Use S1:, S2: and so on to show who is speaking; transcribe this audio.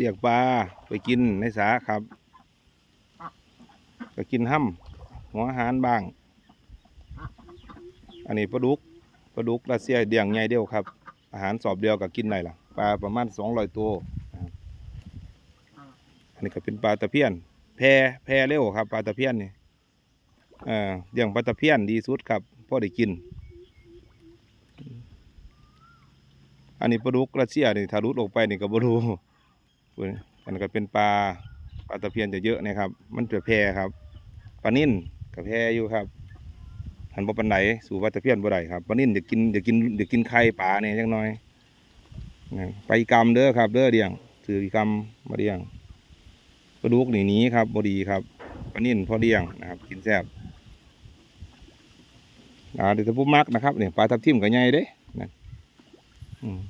S1: เรียกปลาไปกินในสาครับก็กินห้ำหัวอาหารบ้าง อันนี้ปลาดุกปลาดุกรัสเซียเดียงใหญ่เดียวครับ อาหารสอบเดียวก็กินได้ล่ะปลาประมาณสองร้อยตัวอันนี้ก็เป็นปลาตะเพียนแพแพเร็วครับปลาตะเพียนนี่เอ่อเลี้ยงปลาตะเพียนดีสุดครับพ่อได้กิน อันนี้ปลาดุกรัสเซียนี่ถ้ารุดออกไปนี่ก็บ่รู้ อันก็เป็นปลาปลาตะเพียนจะเยอะนะครับ มันจะแพรครับปลานิ่นกับแพรอยู่ครับหันบ่ปานไหนสู่ปลาตะเพียนบ่ได้ครับปลานิ่นจะกินจะกินจะกินไข่ปลาเนี่ยจังน้อยนะไปกรรมเด้อครับเด้อเดียงถือกรรมมาเดียงปลาดุกหนีนี้ครับบ่ดีครับปลานิ่นพอเดียงนะครับ กินแซ่บอ่าเดี๋ยวจะพูดมักนะครับเนี่ยปลาทับทิมกับใหญ่เด้นะอืม